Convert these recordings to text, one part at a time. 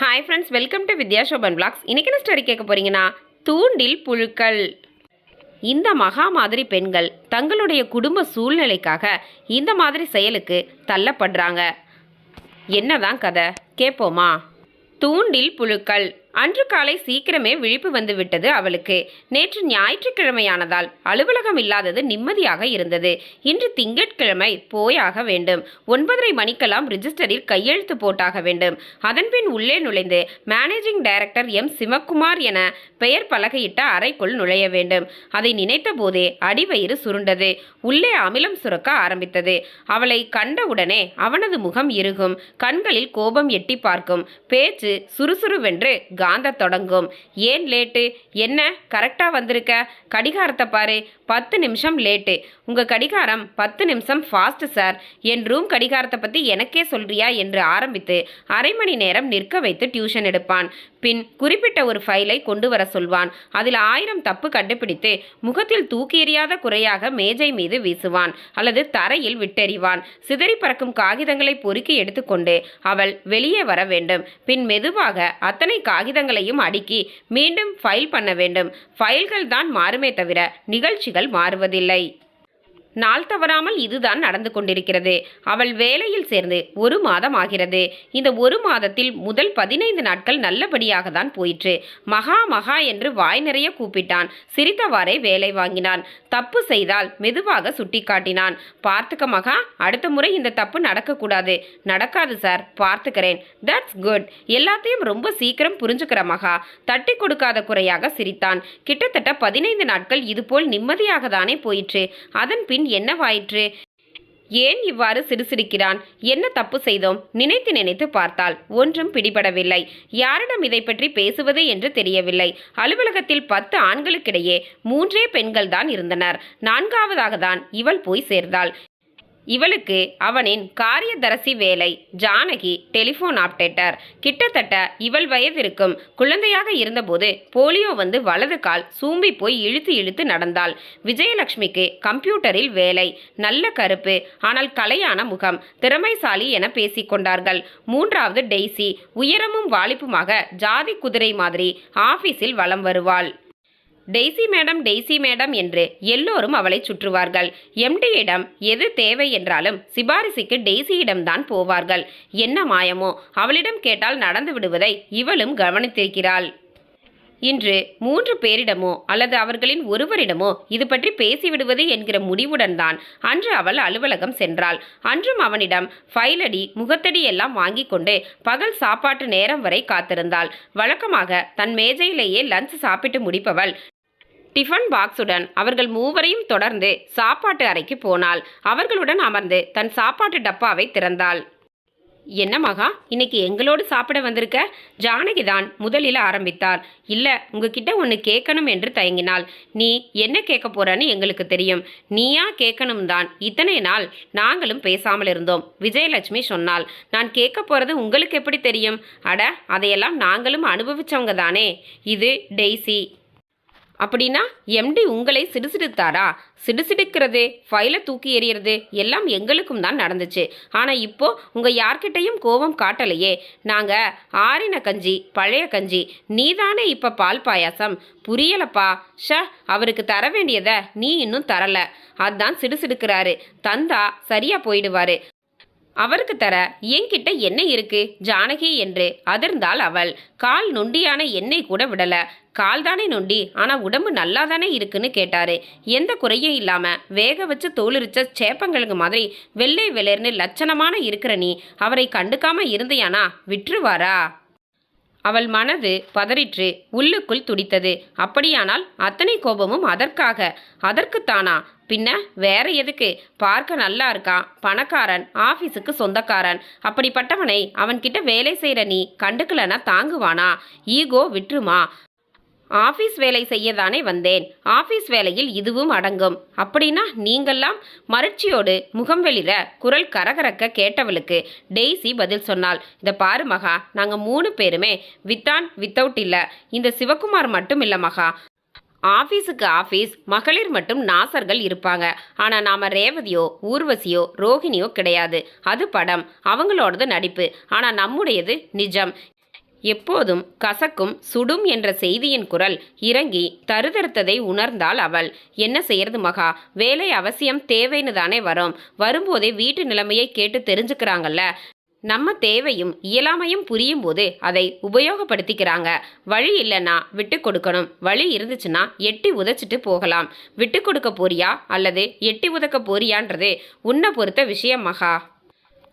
Hi friends welcome to Vidya Sobhan blogs இன்றைக்கி என்ன story கேட்க போகிறீங்கன்னா தூண்டில் புழுக்கள். இந்த மகா மாதிரி பெண்கள் தங்களுடைய குடும்ப சூழ்நிலைக்காக இந்த மாதிரி செயலுக்கு தள்ளப்படுறாங்க. என்னதான் கதை? கேட்போமா தூண்டில் புழுக்கள். அன்று காலை சீக்கிரமே விழிப்பு வந்துவிட்டது அவளுக்கு. நேற்று ஞாயிற்றுக்கிழமையானதால் அலுவலகம் இல்லாதது நிம்மதியாக இருந்தது. இன்று திங்கட்கிழமை போயாக வேண்டும். ஒன்பதரை மணிக்கெல்லாம் ரிஜிஸ்டரில் கையெழுத்து போட்டாக வேண்டும். அதன்பின் உள்ளே நுழைந்து மேனேஜிங் டைரக்டர் எம். சிவக்குமார் என பெயர் பலகையிட்ட அறைக்குள் நுழைய வேண்டும். அதை நினைத்த போதே அடிவயிறு சுருண்டது. உள்ளே அமிலம் சுரக்க ஆரம்பித்தது. அவளை கண்டவுடனே அவனது முகம் இறுகும். கண்களில் கோபம் எட்டி பார்க்கும். பேச்சு சுறுசுறுவென்று காந்த தொடங்கும். ஏன் லேட்டு? என்ன? கரெக்டாக வந்திருக்க? கடிகாரத்தை பாரு. பத்து நிமிஷம் லேட்டு. உங்கள் கடிகாரம் பத்து நிமிஷம் ஃபாஸ்ட் சார் என் ரூம் கடிகாரத்தை பற்றி எனக்கே சொல்றியா? என்று ஆரம்பித்து அரை மணி நேரம் நிற்க வைத்து டியூஷன் எடுப்பான். பின் குறிப்பிட்ட ஒரு ஃபைலை கொண்டு வர சொல்வான். அதில் ஆயிரம் தப்பு கண்டுபிடித்து முகத்தில் தூக்கி எறியாத குறையாக மேஜை மீது வீசுவான் அல்லது தரையில் விட்டெறிவான். சிதறி பறக்கும் காகிதங்களை பொறுக்கி எடுத்துக்கொண்டு அவள் வெளியே வர வேண்டும். பின் மெதுவாக அத்தனை காகிதங்களையும் அடுக்கி மீண்டும் ஃபைல் பண்ண வேண்டும். ஃபைல்கள் தான் மாறுமே தவிர நிகழ்ச்சிகள் மாறுவதில்லை. நாள் தவறாமல் இதுதான் நடந்து கொண்டிருக்கிறது. அவள் வேலையில் சேர்ந்து ஒரு மாதம் ஆகிறது. இந்த ஒரு மாதத்தில் முதல் பதினைந்து நாட்கள் நல்லபடியாக தான் போயிற்று. மகா மகா என்று வாய் நிறைய கூப்பிட்டான். சிரித்தவாறே வேலை வாங்கினான். தப்பு செய்தால் மெதுவாக சுட்டிக்காட்டினான். பார்த்துக்க மகா அடுத்த முறை இந்த தப்பு நடக்கக்கூடாது. நடக்காது சார் பார்த்துக்கிறேன். தட்ஸ் குட் எல்லாத்தையும் ரொம்ப சீக்கிரம் புரிஞ்சுக்கிற மகா தட்டி கொடுக்காத குறையாக சிரித்தான். கிட்டத்தட்ட பதினைந்து நாட்கள் இதுபோல் நிம்மதியாக தானே போயிற்று. அதன் பின் என்னவாயிற்று ஏன் இவ்வாறு சிறுசிரிக்கிறான்? என்ன தப்பு செய்தோம்? நினைத்து நினைத்து பார்த்தால் ஒன்றும் பிடிபடவில்லை. யாரிடம் இதை பற்றி பேசுவது என்று தெரியவில்லை. அலுவலகத்தில் பத்து ஆண்களுக்கிடையே மூன்றே பெண்கள் தான் இருந்தனர். நான்காவதாக தான் இவள் போய் சேர்ந்தாள். இவளுக்கு அவனின் காரியதரசி வேலை. Janaki telephone operator. கிட்டத்தட்ட இவள் வயதிற்கும் குழந்தையாக இருந்தபோது போலியோ வந்து வலது கால் சூம்பி போய் இழுத்து இழுத்து நடந்தாள். விஜயலட்சுமிக்கு கம்ப்யூட்டரில் வேலை. நல்ல கருப்பு ஆனால் கலையான முகம் திறமைசாலி என பேசிக்கொண்டார்கள் மூன்றாவது டெய்சி உயரமும் வாலிப்புமாக ஜாதி குதிரை மாதிரி ஆபீஸில் வலம் வருவாள். டெய்சி மேடம் டெய்சி மேடம் என்று எல்லோரும் அவளை சுற்றுவார்கள். எம்டியிடம் எது தேவை என்றாலும் சிபாரிசுக்கு டெய்சியிடம்தான் போவார்கள். என்ன மாயமோ? அவளிடம் கேட்டால் நடந்து விடுவதை இவளும் கவனித்திருக்கிறாள். இன்று மூன்று பேரிடமோ அல்லது அவர்களின் ஒருவரிடமோ இது பற்றி பேசிவிடுவது என்கிற முடிவுடன் தான் அன்று அவள் அலுவலகம் சென்றாள். அன்றும் அவனிடம் ஃபைலடி முகத்தடி எல்லாம் வாங்கி கொண்டு பகல் சாப்பாட்டு நேரம் வரை காத்திருந்தாள். வழக்கமாக தன் மேஜையிலேயே லஞ்ச் சாப்பிட்டு முடிப்பவள் டிஃபன் பாக்ஸுடன் அவர்கள் மூவரையும் தொடர்ந்து சாப்பாட்டு அறைக்கு போனாள். அவர்களுடன் அமர்ந்து தன் சாப்பாட்டு டப்பாவை திறந்தாள். என்ன மகா இன்னைக்கு எங்களோடு சாப்பிட வந்திருக்க? ஜானகி தான் முதலில் ஆரம்பித்தார் இல்லை உங்ககிட்ட ஒன்று கேட்கணும் என்று தயங்கினாள். நீ என்ன கேட்க போறன்னு எங்களுக்கு தெரியும். நீயா கேட்கணும் தான். இத்தனை நாள் நாங்களும் பேசாமல் இருந்தோம். விஜயலட்சுமி சொன்னாள். நான் கேட்க போறது உங்களுக்கு எப்படி தெரியும்? அட அதையெல்லாம் நாங்களும் அனுபவிச்சவங்க தானே. இது டெய்ஸி. அப்படின்னா எம்டி உங்களை சிடுசிடுத்தாரா? சிடுசிடுக்கிறது ஃபைலை தூக்கி எறியறது எல்லாம் எங்களுக்கும் தான் நடந்துச்சு. ஆனால் இப்போ உங்கள் யார்கிட்டையும் கோபம் காட்டலையே. நாங்கள் ஆறின கஞ்சி பழைய கஞ்சி நீதானே இப்போ பால் பாயாசம்? புரியலப்பா. ஷ அவருக்கு தர வேண்டியதை நீ இன்னும் தரல. அதான் சிடுசிடுக்கிறாரு. தந்தா சரியாக போயிடுவாரு. அவருக்கு தர என்கிட்ட என்ன இருக்கு? ஜானகி என்று அதிர்ந்தாள் அவள். கால் நொண்டியான எண்ணெய் கூட விடல. கால் தானே நொண்டி ஆனா உடம்பு நல்லா தானே இருக்குன்னு கேட்டாரு. எந்த குறையும் இல்லாம வேக வச்சு தோலுரிச்ச சேப்பங்களுக்கு மாதிரி வெள்ளை வெளேர்னு லட்சணமான இருக்கிற நீ அவரை கண்டுக்காம இருந்தியானா? விட்டுருவாரா? அவள் மனது பதறிற்று உள்ளுக்குள் துடித்தது. அப்படியானால் அத்தனை கோபமும் அதற்காக. அதற்குத்தானா? பின்ன வேற எதுக்கு? பார்க்க நல்லா இருக்கான். பணக்காரன் ஆஃபீஸுக்கு சொந்தக்காரன். அப்படிப்பட்டவனை அவன்கிட்ட வேலை செய்கிற நீ கண்டுக்கலனா தாங்குவானா? ஈகோ விட்டுருமா? ஆஃபீஸ் வேலை செய்யதானே வந்தேன். ஆஃபீஸ் வேலையில் இதுவும் அடங்கும். அப்படின்னா நீங்கள்லாம் மறட்சியோடு முகம் வெளிர குரல் கரகரக்க கேட்டவளுக்கு டெய்ஸி பதில் சொன்னாள். இதை பாரு மகா நாங்கள் மூணு பேருமே வித்தான் வித்தவுட் இல்லை. இந்த சிவகுமார் மட்டும் இல்லை மகா. ஆஃபீஸுக்கு ஆஃபீஸ் மகளிர் மட்டும் நாசர்கள் இருப்பாங்க. ஆனால் நாம் ரேவதியோ ஊர்வசியோ ரோஹிணியோ கிடையாது. அது படம். அவங்களோடது நடிப்பு. ஆனால் நம்முடையது நிஜம். எப்போதும் கசக்கும் சுடும் என்ற செய்தியின் குரல் இறங்கி தருதருத்ததை உணர்ந்தாள் அவள். என்ன செய்யறது மகா? வேலை அவசியம் தேவைன்னு தானே வரும். வரும்போதே வீட்டு நிலைமையை கேட்டு தெரிஞ்சுக்கிறாங்கல்ல. நம்ம தேவையும் இயலாமையும் புரியும் போது அதை உபயோகப்படுத்திக்கிறாங்க. வழி இல்லைன்னா விட்டு கொடுக்கணும். வழி இருந்துச்சுன்னா எட்டி உதச்சிட்டு போகலாம். விட்டு கொடுக்க போறியா? அல்லது எட்டி உதக்க போறியான்றது உன்னை பொறுத்த விஷயம் மகா.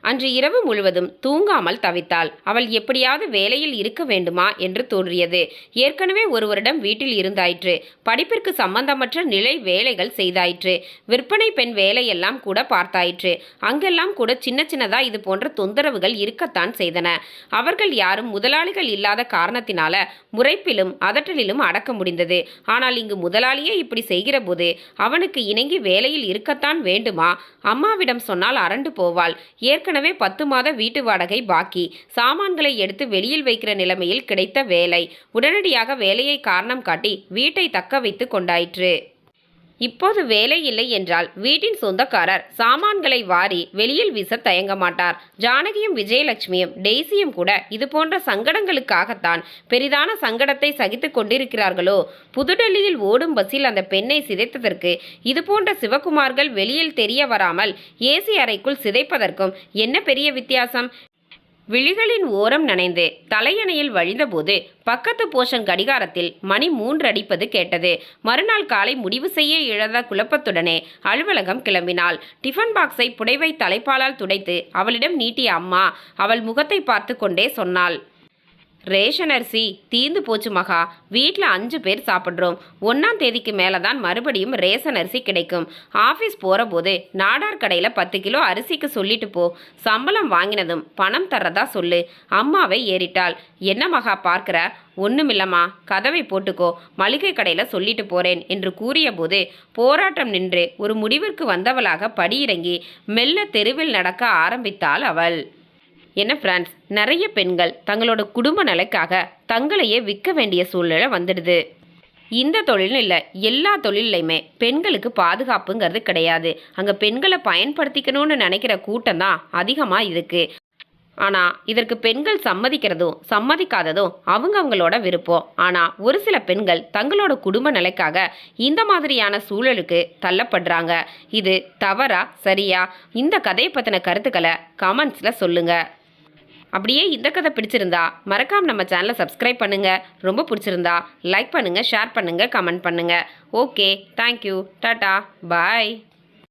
அன்று இரவு முழுவதும் தூங்காமல் தவித்தாள். அவள் எப்படியாவது வேலையில் இருக்க வேண்டுமா என்று தோன்றியது. ஏற்கனவே ஒருவரிடம் வீட்டில் இருந்தாயிற்று. படிப்பிற்கு சம்பந்தமற்ற நிலை வேலைகள் செய்தாயிற்று. விற்பனை பெண் வேலையெல்லாம் கூட பார்த்தாயிற்று. அங்கெல்லாம் கூட சின்ன சின்னதா இது போன்ற தொந்தரவுகள் இருக்கத்தான் செய்தன. அவர்கள் யாரும் முதலாளிகள் இல்லாத காரணத்தினால முறைப்பிலும் அதட்டலிலும் அடக்க முடிந்தது. ஆனால் இங்கு முதலாளியே இப்படி செய்கிற போது அவனுக்கு இணங்கி வேலையில் இருக்கத்தான் வேண்டுமா? அம்மாவிடம் சொன்னால் அரண்டு போவாள். ஏற்கனவே பத்து மாத வீட்டு வாடகை பாக்கி. சாமான்களை எடுத்து வெளியில் வைக்கிற நிலைமையில் கிடைத்த வேலை. உடனடியாக வேலையை காரணம் காட்டி வீட்டை தக்க வைத்து கொண்டாயிற்று. இப்போது வேலை இல்லை என்றால் வீட்டின் சொந்தக்காரர் சாமான்களை வாரி வெளியில் வீச தயங்க மாட்டார். ஜானகியும் விஜயலட்சுமியும் டெய்ஸியும் கூட இது போன்ற சங்கடங்களுக்காகத்தான் பெரிதான சங்கடத்தை சகித்துக் கொண்டிருக்கிறார்களோ? புதுடெல்லியில் ஓடும் பஸ்ஸில் அந்த பெண்ணை சிதைத்ததற்கு இது போன்ற சிவகுமார்கள் வெளியில் தெரிய வராமல் ஏசி அறைக்குள் சிதைப்பதற்கும் என்ன பெரிய வித்தியாசம்? விழிகளின் ஓரம் நனைந்து தலையணையில் வழிந்தபோது பக்கத்து போஷன் கடிகாரத்தில் மணி மூன்று அடிப்பது கேட்டது. மறுநாள் காலை முடிவு செய்ய இழந்த குழப்பத்துடனே அலுவலகம் கிளம்பினாள். டிஃபன் பாக்ஸை புடைவை தலைப்பாலால் துடைத்து அவளிடம் நீட்டிய அம்மா அவள் முகத்தை பார்த்து கொண்டே சொன்னாள். ரேஷன் அரிசி தீந்து போச்சு மகா. வீட்டில் அஞ்சு பேர் சாப்பிட்றோம். ஒன்றாம் தேதிக்கு மேலே தான் மறுபடியும் ரேஷன் அரிசி கிடைக்கும். ஆஃபீஸ் போகிற போது நாடார் கடையில் பத்து கிலோ அரிசிக்கு சொல்லிட்டு போ. சம்பளம் வாங்கினதும் பணம் தர்றதா சொல்லு. அம்மாவை ஏறிட்டாள். என்ன மகா பார்க்குற? ஒன்றுமில்லம்மா கதவை போட்டுக்கோ. மளிகை கடையில் சொல்லிட்டு போகிறேன் என்று கூறியபோது போராட்டம் நின்று ஒரு முடிவிற்கு வந்தவளாக படியிறங்கி மெல்ல தெருவில் நடக்க ஆரம்பித்தாள் அவள். என்ன பிரான்ஸ் நிறைய பெண்கள் தங்களோட குடும்ப நிலைக்காக தங்களையே விற்க வேண்டிய சூழ்நிலை வந்துடுது. இந்த தொழில்னு இல்லை எல்லா தொழிலையுமே பெண்களுக்கு பாதுகாப்புங்கிறது கிடையாது. அங்கே பெண்களை பயன்படுத்திக்கணும்னு நினைக்கிற கூட்டம் தான் அதிகமாக இருக்குது ஆனால் இதற்கு பெண்கள் சம்மதிக்கிறதும் சம்மதிக்காததும் அவங்க அவங்களோட விருப்பம். ஆனால் ஒரு சில பெண்கள் தங்களோட குடும்ப நிலைக்காக இந்த மாதிரியான சூழலுக்கு தள்ளப்படுறாங்க. இது தவறா சரியா? இந்த கதையை பற்றின கருத்துக்களை கமெண்ட்ஸில் சொல்லுங்கள் அப்படியே இந்த கதை பிடிச்சிருந்தா மறக்காம நம்ம சேனலை சப்ஸ்கிரைப் பண்ணுங்க. ரொம்ப பிடிச்சிருந்தா லைக் பண்ணுங்க ஷேர் பண்ணுங்க கமெண்ட் பண்ணுங்க. ஓகே தேங்க்யூ டாட்டா பாய்